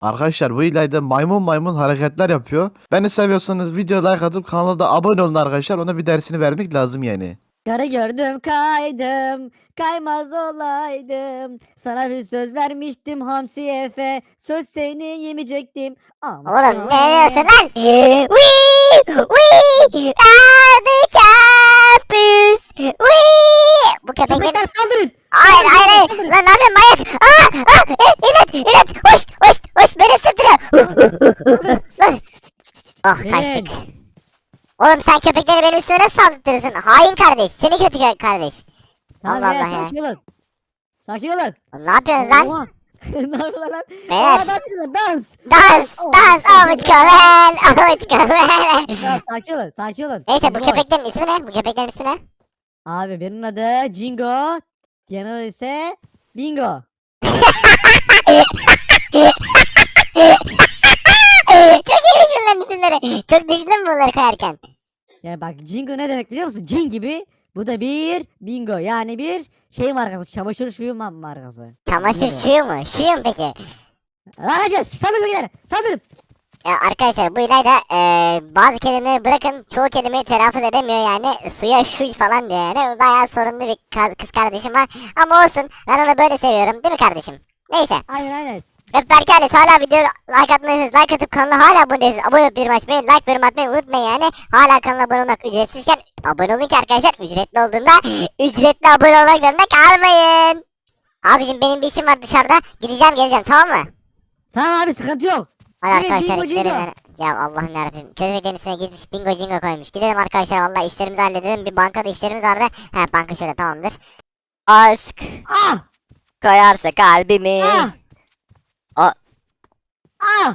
Arkadaşlar bu İlayda maymun maymun hareketler yapıyor. Beni seviyorsanız videoya like atıp kanala da abone olun arkadaşlar. Ona bir dersini vermek lazım yani. Karı gördüm kaydım. Kaymaz olaydım. Sana bir söz vermiştim Hamsi Efe. Söz seni yemeyecektim. Ama Oğlum ne diyorsun lan? Wee wee adı çapüs. Wee. Bu köpekler... Köpekler saldırın. Hayır hayır hayır. Lan ne yapıyorsun manyak? Aa, aa. Hoş beni ısıtırıyor. Lan. Oh kaçtık. Oğlum sen köpekleri benim üstüme nasıl saldırtırsın? Hain kardeş. Seni kötü kö- kardeş. Tamam Allah Allah ya. sakin olun. Sakin olun. Oğlum ne yapıyorsunuz lan? Oha. ne yapıyorlar lan? Beyler. Aa, dans ediyorlar, dans. Dans Oh. dans avuç kavel avuç kavel. Ya, sakin olun sakin olun. Neyse bu Bizim köpeklerin ismi ne? Bu köpeklerin ismi ne? Abi birinin adı Jingo. Diğerinin adı ise Bingo. Çok iyiymiş bunların isimleri. Çok bunları koyarken. Yani bak Jingo ne demek biliyor musun? Cin gibi. Bu da bir bingo. Yani bir şey markası. Çamaşır suyu ma- markası. Çamaşır Bingo. suyu mu? Suyu mu peki? Hacı saldırın gider. Saldırın. Ya arkadaşlar bu İlayda eee bazı kelimeleri bırakın çoğu kelimeyi telaffuz edemiyor yani suya şu falan diyor yani bayağı sorunlu bir ka- kız kardeşim var ama olsun ben onu böyle seviyorum değil mi kardeşim? Neyse Aynen aynen. Ve Berke hala videoya like atmayısınız like atıp kanala hala abone değilsiniz abone olup bir açmayı like yorum atmayı unutmayın yani hala kanala abone olmak ücretsizken abone olun ki arkadaşlar ücretli olduğunda ücretli abone olmak zorunda kalmayın. Abicim benim bir işim var dışarıda gideceğim geleceğim tamam mı? Tamam abi sıkıntı yok. Hadi Evet, arkadaşlar bingo gidelim. yani. Ya Allah'ım yarabbim. Köpeklerin üstüne gitmiş bingo jingo koymuş. Gidelim arkadaşlar vallahi işlerimizi halledelim. Bir bankada işlerimiz vardı. He banka şöyle tamamdır. Aşk Ah! koyarsa kalbimi. Ah! Aa. Ah!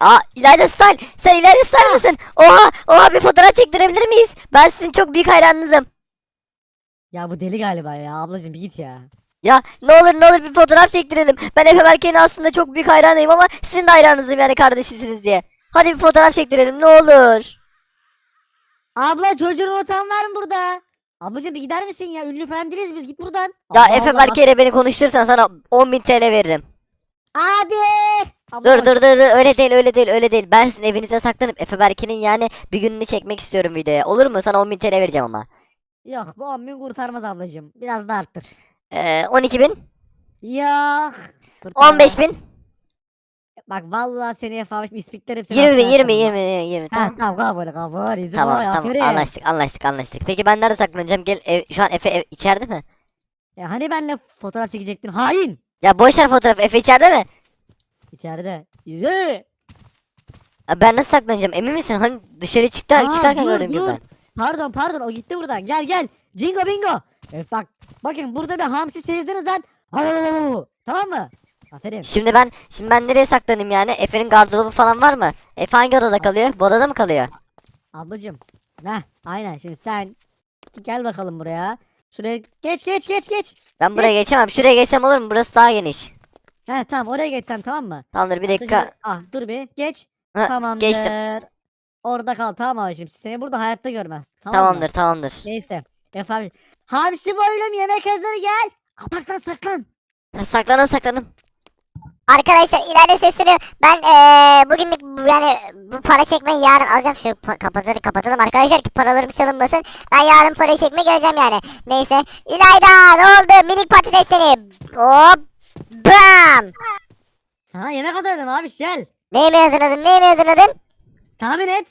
Aa İlayda Style. Sen İlayda Style mısın? Oha oha bir fotoğraf çektirebilir miyiz? Ben sizin çok büyük hayranınızım. Ya bu deli galiba ya ablacım bir git ya. Ya ne olur ne olur bir fotoğraf çektirelim. Ben Efe Berke'nin aslında çok büyük hayranıyım ama sizin de hayranınızım yani kardeşisiniz diye. Hadi bir fotoğraf çektirelim ne olur. Abla çocuğunu unutan var mı burada? Ablacım bir gider misin ya? Ünlü falan değiliz biz git buradan. Ya Allah Efe Allah, Berke ile beni konuşturursan sana 10.000 TL veririm. Abi! Abla Dur bak- dur dur dur öyle değil öyle değil öyle değil. Ben sizin evinize saklanıp Efe Berke'nin yani bir gününü çekmek istiyorum videoya. Olur mu? Sana 10.000 TL vereceğim ama. Yok bu 10 bin kurtarmaz ablacım. Biraz da arttır. Ee, 12 bin, Yok. kurtarmaz. 15 bin, Bak vallahi seni. 20 bin, haftaya 20 atarım 20 bak. 20 Ha, tamam. tamam kabul kabul. İzin Tamam tamam anlaştık anlaştık anlaştık. Peki ben nerede saklanacağım? Gel ev, şu an Efe ev, içeride mi? Ya hani benle fotoğraf çekecektin? Hain. Ya boş ver fotoğraf Efe içeride mi? İçeride. İzle. Ya ben nasıl saklanacağım emin misin? Hani dışarı çıktı Aa, çıkarken dur, gördüm dur. ben. Pardon pardon o gitti buradan. Gel gel. Jingo bingo. Evet bak. Bakın burada bir hamsi sezdiniz lan. Tamam mı? Aferin. Şimdi ben şimdi ben nereye saklanayım yani? Efe'nin gardırobu falan var mı? Efe hangi odada kalıyor? Bu odada mı kalıyor? Ablacım. Ne? Aynen şimdi sen gel bakalım buraya. Şuraya geç geç geç geç. Ben buraya Geç. geçemem. Şuraya geçsem olur mu? Burası daha geniş. He tamam oraya geçsen tamam mı? Tamamdır bir dakika. Ah dur bir geç. Ha, Tamamdır. geçtim. Orada kal tamam abicim. Seni burada hayatta görmez. Tamam mı? Tamamdır tamamdır. Neyse. Efe abi. Hamsi boylum yemek hazır gel. Saklan saklan. Ha, saklanım. Arkadaşlar ileride sesleniyor. Ben eee bugünlük bu- yani bu para çekmeyi yarın alacağım. Şu pa- kapatırı kapatalım arkadaşlar ki paralarım çalınmasın. Ben yarın parayı çekmeye geleceğim yani. Neyse. İlayda ne oldu? Minik patates seni. Hop. Bam. Sana yemek hazırladım abi gel. Neyi mi hazırladın? Neyi mi hazırladın? Tahmin et.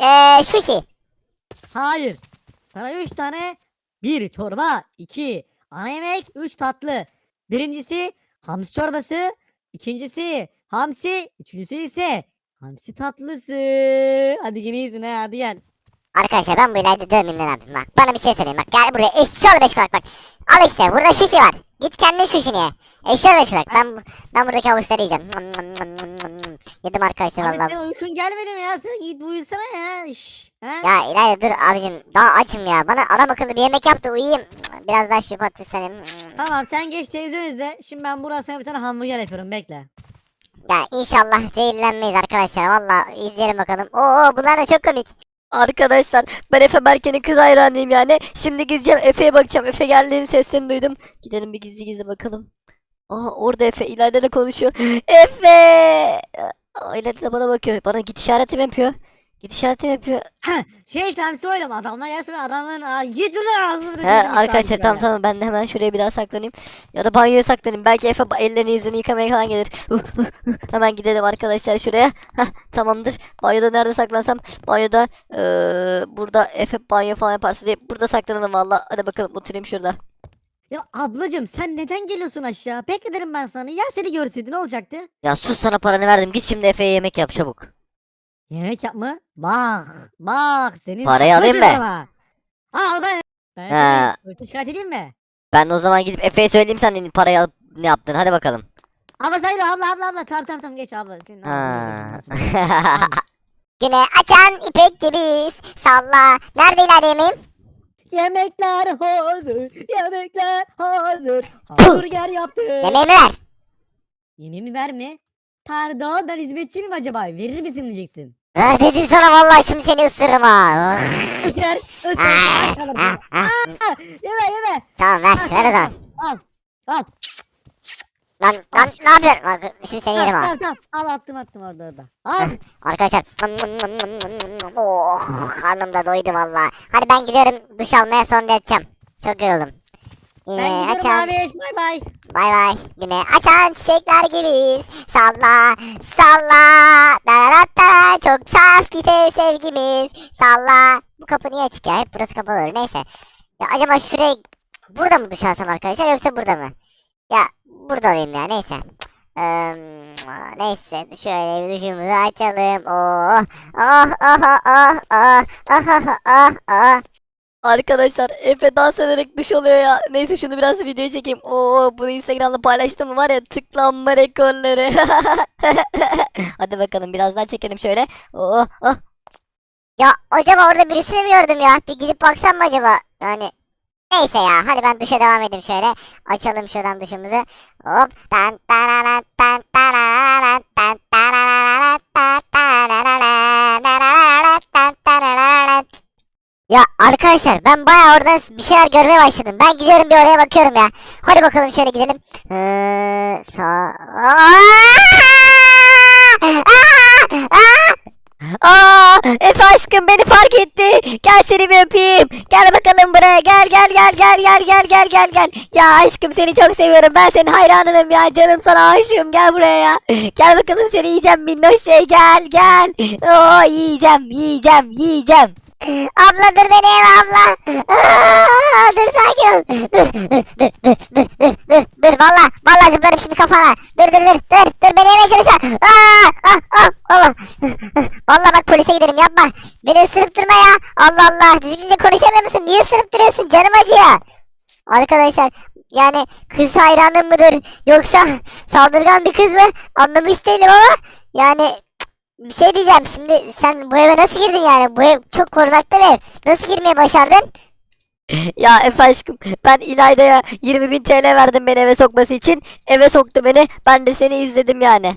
Eee sushi. Hayır. Sana 3 tane. Bir çorba. iki ana yemek. Üç tatlı. Birincisi hamsi çorbası. İkincisi hamsi. Üçüncüsü ise hamsi tatlısı. Hadi yine iyisin ha hadi gel. Arkadaşlar ben bu ileride dövmeyeyim lan abim bak. Bana bir şey söyleyeyim bak. Gel buraya eşşoğlu beş kulak bak. Al işte burada sushi var. Git kendin sushi'ni ye. Eşşoğlu beş kulak. Ben, ben buradaki havuçları yiyeceğim. Yedim arkadaşlar Abi vallahi. senin uykun gelmedi mi ya? Sen git uyusana ya. Şş, ha? Ya İlayda dur abicim daha açım ya. Bana adam akıllı bir yemek yap da uyuyayım. Biraz daha şu patates senin. Tamam sen geç televizyon izle. Şimdi ben buraya sana bir tane hamburger yapıyorum bekle. Ya inşallah zehirlenmeyiz arkadaşlar. Valla izleyelim bakalım. Oo bunlar da çok komik. Arkadaşlar ben Efe Berke'nin kız hayranıyım yani. Şimdi gideceğim Efe'ye bakacağım. Efe geldiğini seslerini duydum. Gidelim bir gizli gizli bakalım. Aha orada Efe ileride de konuşuyor. Efe! Aa, ileride de bana bakıyor. Bana git işareti mi yapıyor? Mi yapıyor? Şey işte hamsi oynama adamlar gelsin adamların aa, git ağzını He, bırakın arkadaşlar tamam tamam ben de hemen şuraya bir daha saklanayım. Ya da banyoya saklanayım. Belki Efe ba- ellerini yüzünü yıkamaya falan gelir. Hemen gidelim arkadaşlar şuraya. Heh, tamamdır. Banyoda nerede saklansam? Banyoda eee, burada Efe banyo falan yaparsa diye burada saklanalım valla. Hadi bakalım oturayım şurada. Ya ablacım sen neden geliyorsun aşağı? Bekledim ben sana. Ya seni görseydi ne olacaktı? Ya sus sana paranı verdim. Git şimdi Efe'ye yemek yap çabuk. Yemek yapma. Bak. Bak. Senin Parayı alayım mı? ama. Al ben. Ben Ha. polise şikayet edeyim mi? Ben o zaman gidip Efe'ye söyleyeyim sen parayı alıp ne yaptın. Hadi bakalım. Abla sayın abla abla abla. Tamam tamam tamam geç abla. Senin Ha. şimdi. Güne açan ipek gibiyiz. Salla. Nerede ileride yemeğim? Yemekler hazır. Yemekler hazır. Hamburger yaptım. Yemeğimi ver. Yemeğimi verme. Pardon ben hizmetçi miyim acaba? Verir misin diyeceksin. Ver dedim sana vallahi şimdi seni ısırırım ha. Isır. Isır. Ah, ah, ah. Ah, Yeme yeme. Tamam ver ver o zaman. Al. Al. Lan lan ne yapıyorsun? Bak şimdi seni yerim ha. Tamam tamam. Al attım attım orada orada. Al. Arkadaşlar. Oh karnım da doydu valla. Hadi ben gidiyorum duş almaya sonra yatacağım. Çok yoruldum. Yine Ben gidiyorum açan. abi. Bay bay. Bay bay. Güne açan çiçekler gibiyiz. Salla, salla. Dararatta. Çok saf gite sevgimiz. Salla. Bu kapı niye açık ya? Hep burası kapalı olur. Neyse. Ya acaba şuraya burada mı duş alsam arkadaşlar yoksa burada mı? Ya burada alayım ya neyse. Eee, neyse şöyle bir duşumuzu açalım. Oh, oh, oh, oh, oh, oh, oh, oh, oh. Arkadaşlar Efe dans ederek duş oluyor ya. Neyse şunu biraz video çekeyim. Oo bunu Instagram'da paylaştım mı var ya tıklanma rekorları. Hadi bakalım biraz daha çekelim şöyle. Oo, oh. Ya acaba orada birisini mi gördüm ya? Bir gidip baksam mı acaba? Yani neyse ya. Hadi ben duşa devam edeyim şöyle. Açalım şuradan duşumuzu. Hop. Tan tararat, tan tararat, arkadaşlar ben bayağı oradan bir şeyler görmeye başladım. Ben gidiyorum bir oraya bakıyorum ya. Hadi bakalım şöyle gidelim. Ee, sağ... Aa, Efe aşkım beni fark etti. Gel seni bir öpeyim. Gel bakalım buraya. Gel gel gel gel gel gel gel gel gel. Ya aşkım seni çok seviyorum. Ben senin hayranınım ya. Canım sana aşığım. Gel buraya ya. Gel bakalım seni yiyeceğim minnoş şey. Gel gel. Oo yiyeceğim yiyeceğim yiyeceğim. Abla dur beni yeme abla. Aa, dur sakin ol. Dur dur dur dur dur dur dur dur valla valla zıplarım şimdi kafana. Dur dur dur dur dur beni yemeye çalışma. Aa, ah, ah, Allah. Valla bak polise giderim yapma. Beni ısırıp durma ya. Allah Allah düzgünce konuşamıyor musun? Niye ısırıp duruyorsun? Canım acıyor. Arkadaşlar yani kız hayranım mıdır yoksa saldırgan bir kız mı anlamış değilim ama yani bir şey diyeceğim şimdi sen bu eve nasıl girdin yani bu ev çok korunaklı bir ev nasıl girmeye başardın? Ya Efe aşkım ben İlayda'ya 20 bin TL verdim beni eve sokması için. Eve soktu beni. Ben de seni izledim yani.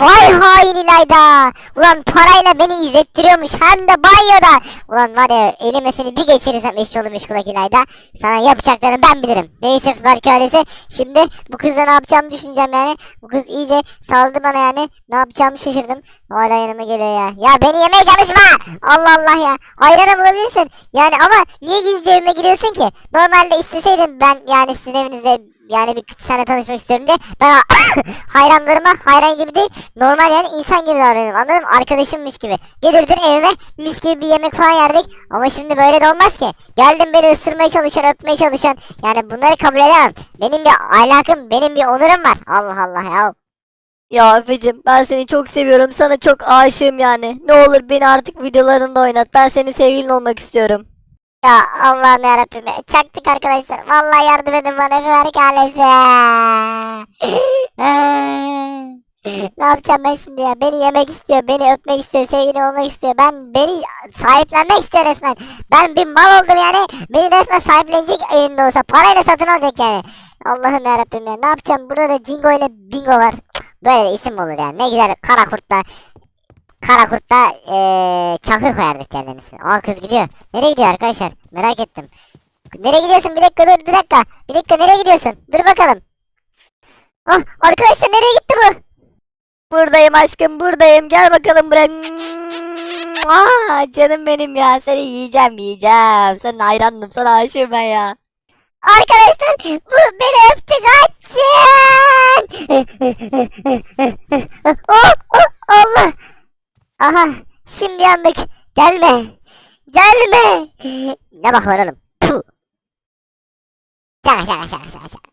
Vay hain İlayda. Ulan parayla beni izlettiriyormuş hem de banyoda. Ulan var ya elime seni bir geçirirsem eşi olur meşgulak İlayda sana yapacaklarını ben bilirim. Neyse belki ailesi şimdi bu kızla ne yapacağımı düşüneceğim yani. Bu kız iyice saldı bana yani. Ne yapacağımı şaşırdım. Hala yanıma geliyor ya. Ya beni yemeye çalışma! Allah Allah ya. Hayranım olabilirsin yani ama niye gizlice evime giriyorsun ki? Normalde isteseydim ben yani sizin evinizde yani bir seninle tanışmak istiyorum diye ben hayranlarıma hayran gibi değil normal yani insan gibi davranıyorum anladın mı? Arkadaşımmış gibi. Gelirdin evime mis gibi bir yemek falan yerdik ama şimdi böyle de olmaz ki. Geldin beni ısırmaya çalışıyorsun öpmeye çalışıyorsun. Yani bunları kabul edemem. Benim bir ahlakım benim bir onurum var. Allah Allah ya. Ya Efe'cim ben seni çok seviyorum. Sana çok aşığım yani. Ne olur beni artık videolarında oynat. Ben senin sevgilin olmak istiyorum. Ya Allah'ım yarabbim ya. Çaktık arkadaşlar. Vallahi yardım edin bana bir verk ne yapacağım ben şimdi ya? Beni yemek istiyor, beni öpmek istiyor, sevgili olmak istiyor. Ben beni sahiplenmek istiyor resmen. Ben bir mal oldum yani. Beni resmen sahiplenecek elinde olsa. Parayla satın alacak yani. Allah'ım yarabbim ya. Ne yapacağım? Burada da Jingo ile Bingo var. Böyle isim olur yani. Ne güzel kara kurtla Kara kurtla eee çakır koyardık yerden ismi. Aa kız gidiyor. Nereye gidiyor arkadaşlar? Merak ettim. Nereye gidiyorsun? Bir dakika dur bir dakika. Bir dakika nereye gidiyorsun? Dur bakalım. Ah arkadaşlar nereye gitti bu? Buradayım aşkım buradayım gel bakalım buraya. Aa, canım benim ya seni yiyeceğim yiyeceğim. Senin hayranım sana aşığım ben ya. Arkadaşlar bu beni öptü kaçın. oh, oh, Allah. Aha şimdi yandık. Gelme. Gelme. Ne bak oğlum. Puh. Şaka şaka şaka şaka. şaka.